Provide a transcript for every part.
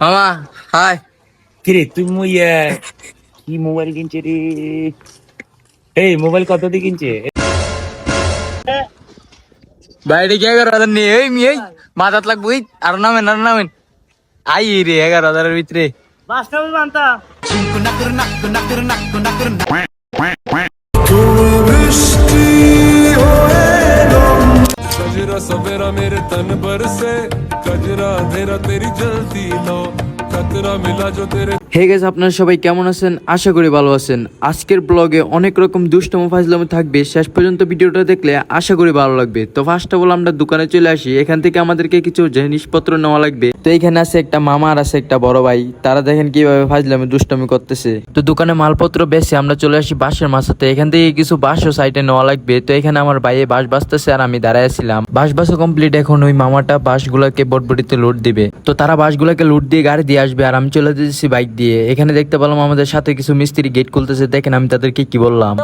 মামা হাই। কিরে তুই মুই কি মোবাইল কিনছে রে? এই মোবাইল কত দিয়ে কিনছে? বাইরে কি এগারো হাজার নিয়ে? এই মেয়ে মাথাত লাগবো এই আরও নামেন আরও নামেন। আই রে এগারো হাজারের ভিতরে। বাস্তবে মানতা সবেরা মেরে তন বরসে कजरा अंधेरा तेरी जलती लो खतरा मिला जो तेरे হে গেছ আপনারা সবাই কেমন আছেন? আশা করি ভালো আছেন। আজকের ব্লগে অনেক রকম দুষ্টম ফাজলামো থাকবে। শেষ পর্যন্ত ভিডিওটা দেখলে আশা করি ভালো লাগবে। তো ফার্স্ট অফ অল আমরা দোকানে চলে আসি। এখান থেকে আমাদেরকে কিছু জিনিসপত্র নেওয়া লাগবে। তো এখানে আছে একটা মামা আর আছে একটা বড় ভাই। তারা দেখেন কীভাবে ফাজলামি, দুষ্টমি করতেছে। তো দোকানে মালপত্র বেশি আমরা চলে আসি বাঁশের মাছাতে। এখান থেকে কিছু বাঁশও সাইডে নেওয়া লাগবে। তো এখানে আমার ভাইয়ে বাঁশ বাঁচতেছে আর আমি দাঁড়ায় ছিলাম। বাঁশ বাসও কমপ্লিট এখন ওই মামাটা বাঁশগুলোকে বটবটিতে লোড দিবে। তো তারা বাঁশগুলোকে লোড দিয়ে গাড়ি দিয়ে আসবে আর আমি চলে যেতেছি বাইক দিয়ে। এখানে দেখতে পেলাম আমাদের সাথে কিছু মিস্ত্রি গেট খুলতেছে। দেখেন আমি তাদেরকে কি বললাম।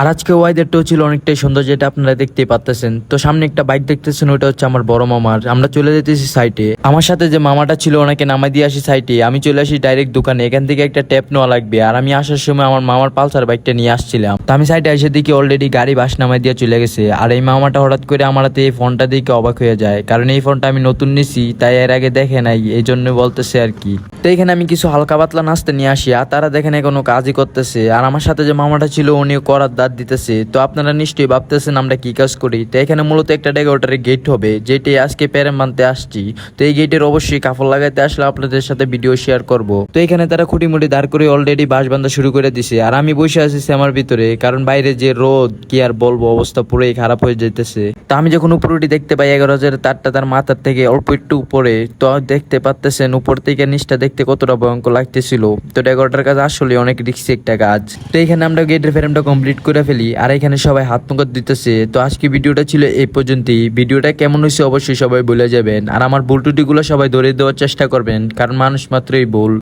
আর আজকে ওয়াইদারটাও ছিল অনেকটাই সুন্দর যেটা আপনারা দেখতে পাচ্তেছেন তো সামনে একটা বাইক দেখতেছেন ওটা হচ্ছে আমার বড় মামার। আমরা চলে যেতেছি সাইটে আমার সাথে যে মামাটা ছিল ওনাকে নামাই দিয়ে আসি সাইটে আমি চলে আসি ডাইরেক্ট দোকানে। এখান থেকে একটা ট্যাপ নেওয়া লাগবে। আর আমি আসার সময় আমার মামার পালসার বাইকটা নিয়ে আসছিলাম। তো আমি সাইটে এসে দেখি অলরেডি গাড়ি বাস নামাই দিয়ে চলে গেছে। আর এই মামাটা হঠাৎ করে আমার হাতে এই ফোনটা দেখে অবাক হয়ে যায়। কারণ এই ফোনটা আমি নতুন নিছি তাই এর আগে দেখে নাই এই জন্য বলতেছে আর কি। তো এখানে আমি কিছু হালকা পাতলা নাস্তা নিয়ে আসি, আর তারা দেখেন কোনো কাজই করতেছে। আর আমার সাথে যে মামাটা ছিল, উনিও করার দাঁত দিতেছে। তো আপনারা নিশ্চয়ই ভাবতেছেন আমরা কি কাজ করি? তো এখানে মূলত একটা ডেগোটারের গেট হবে, যেটি আজকে প্যারেম মানতে আসছি। তো এই গেটের অবশ্যই কাপড় লাগাইতে আসলে আপনাদের সাথে ভিডিও শেয়ার করব। তো এখানে তারা খুঁটিমুটি দাঁড় করে অলরেডি বাঁশ বান্ধা শুরু করে দিছে। আর আমি বসে আছি আমার ভিতরে, কারণ বাইরে যে রোদ, কি আর বলব, অবস্থা পুরোই খারাপ হয়ে যেতেছে তো আমি যখন উপরটি দেখতে পাই, এগারো হাজার তারটা তার মাথার থেকে অল্প একটু উপরে, তো দেখতে পাচ্তেছেন উপর থেকে নিচটা দেখতে কতটা ভয়ঙ্কর লাগতেছিল। তো ডেকোরেটার কাজ আসলে অনেক রিক্সি একটা কাজ। তো এখানে আমরা গেটের ফ্রেমটা কমপ্লিট করে ফেলি। আর এখানে সবাই হাত মুখ দিতেছে। তো আজকে ভিডিওটা ছিল এই পর্যন্তই। ভিডিওটা কেমন হয়েছে অবশ্যই সবাই বলে যাবেন। আর আমার ভুল টুটিগুলো সবাই ধরে দেওয়ার চেষ্টা করবেন। কারণ মানুষ মাত্রই ভুল।